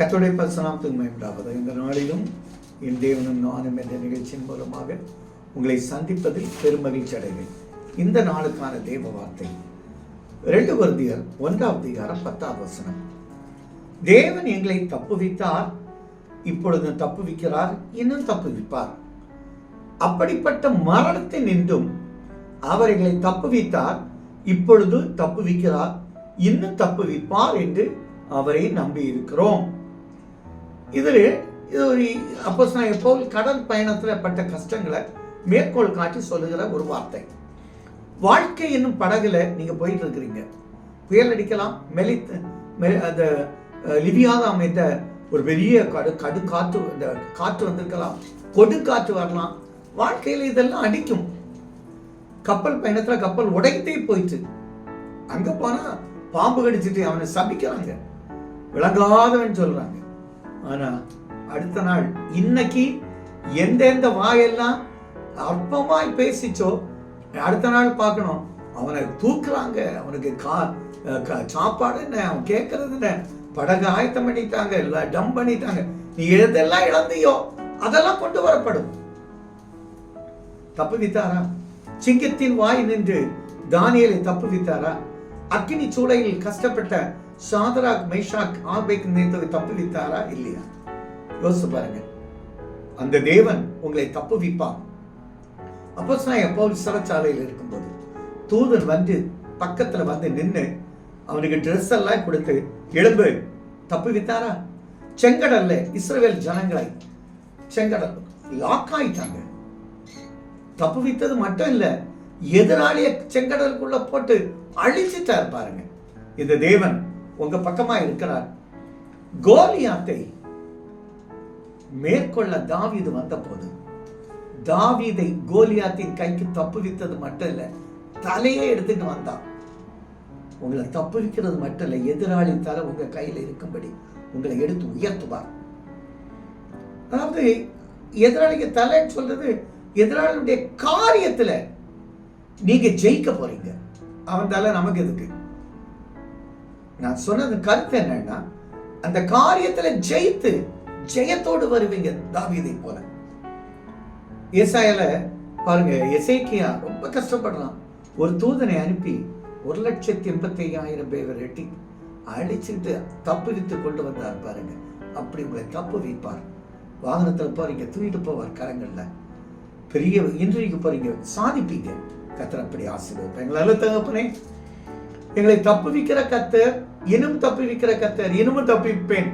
கத்தோடைய பரிசனாமத்துக்கு மேம்படாவது இந்த நாளிலும் என் தேவனும் நானும் என்ற நிகழ்ச்சியின் மூலமாக உங்களை சந்திப்பதில் பெருமகிழ்ச்சி அடைவேன். இந்த நாளுக்கான தேவ வார்த்தை. ரெண்டு வருதியர் ஒன்றாவது அதிகாரம் பத்தாவது வசனம். தேவன் எங்களை தப்புவித்தார் இப்பொழுது தப்புவிக்கிறார் இன்னும் தப்புவிப்பார் அப்படிப்பட்ட மரணத்தை நின்றும் அவர் எங்களை தப்புவித்தார் இப்பொழுது தப்புவிக்கிறார் இன்னும் தப்புவிப்பார் என்று அவரை நம்பி இருக்கிறோம் இதில் இது ஒரு அப்போ எப்போது கடல் பயணத்தில் பட்ட கஷ்டங்களை மேற்கோள் காட்டி சொல்லுகிற ஒரு வார்த்தை. வாழ்க்கை என்னும் படகுல நீங்கள் போயிட்டு இருக்கிறீங்க. புயல் அடிக்கலாம் மெலித்த மெலி- அந்த அஹ், அமைந்த ஒரு பெரிய கடு கடு காற்று இந்த காற்று வந்திருக்கலாம் கொடு காற்று வரலாம். வாழ்க்கையில் இதெல்லாம் அடிக்கும். கப்பல் பயணத்தில் கப்பல் உடைத்தே போயிட்டு அங்கே போனால் பாம்பு கடிச்சிட்டு அவனை சபிக்கிறாங்க. விளங்காதவன் சொல்கிறாங்க ஆனா அடுத்த நாள் இன்னைக்கு எந்தெந்த வாயெல்லாம் அற்பமாய் பேசிச்சோ அடுத்த நாள் பார்க்கணும். அவனை தூக்குறாங்க. அவனுக்கு கா சாப்பாடு என்ன? அவன் கேட்கறது என்ன? படகு ஆயத்தம் பண்ணிட்டாங்க இல்லை டம் பண்ணிட்டாங்க. நீ எதெல்லாம் இழந்தியோ அதெல்லாம் கொண்டு வரப்படும். தப்புவித்தாரா? சிங்கத்தின் வாய் நின்று தானியலை தப்புவித்தாரா? அக்கினி சூளையில் கஷ்டப்பட்ட சாதராக் மைஷாக் ஆபேக் தப்பு தப்புவித்தாரா இல்லையா? யோசிச்சு பாருங்க. அந்த தேவன் உங்களை தப்புவிப்பான் அப்போ நான் எப்போ சிறைச்சாலையில் இருக்கும்போது தூதன் வந்து பக்கத்துல வந்து நின்று அவனுக்கு ட்ரெஸ் எல்லாம் கொடுத்து எழும்பு தப்புவித்தாரா செங்கடல்ல இஸ்ரேல் ஜனங்களை செங்கடல் லாக் ஆயிட்டாங்க தப்புவித்தது மட்டும் இல்ல எதிராளிய செங்கடலுக்குள்ள போட்டு அழிச்சிட்டார் பாருங்க. இந்த தேவன் உங்க பக்கமா இருக்கிறார். கோலியாத்தை மேற்கொள்ள தாவீது வந்தபோது தாவீதை கோலியாத்தின் கைக்கு தப்புவித்தது மட்டும் இல்லை தலையே எடுத்துட்டு வந்தான். உங்களை தப்புவிக்கிறது மட்டும் இல்லை எதிராளி தலை உங்க கையில இருக்கும்படி உங்களை எடுத்து உயர்த்துவார். அதாவது எதிராளிக்கு தலைன்னு சொல்றது எதிராளியுடைய காரியத்துல நீங்க ஜெயிக்க போறீங்க. அவன் தலை நமக்கு எதுக்கு? நான் சொன்னது கருத்து என்னன்னா அந்த காரியத்துல ஜெயித்து ஜெயத்தோடு வருவீங்க தாவீதை போல. ஏசாயால பாருங்க எசேக்கியா ரொம்ப கஷ்டப்படுறான் ஒரு தூதனை அனுப்பி ஒரு லட்சத்தி எண்பத்தி ஐயாயிரம் பேர் ரெட்டி அடிச்சுட்டு தப்புவித்து கொண்டு வந்தார் பாருங்க. அப்படி உங்களை தப்பு வைப்பார். வாகனத்தில் போறீங்க தூக்கிட்டு போவார் கரங்கள்ல. பெரிய இன்றைக்கு போறீங்க சாதிப்பீங்க. கத்தர் அப்படி எங்களை எங்களால தகப்பனே எங்களை தப்புவிக்கிற கத்தர் இன்னும் தப்புவிக்கிற கத்தர் இனமும் தப்பிப்பேன்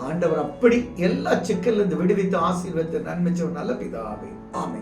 ஆண்டவர் அப்படி எல்லா சிக்கல்ல இருந்து விடுவித்து ஆசீர்வத்தை நன்மைச்சவன் நல்ல பிதாவே. ஆமை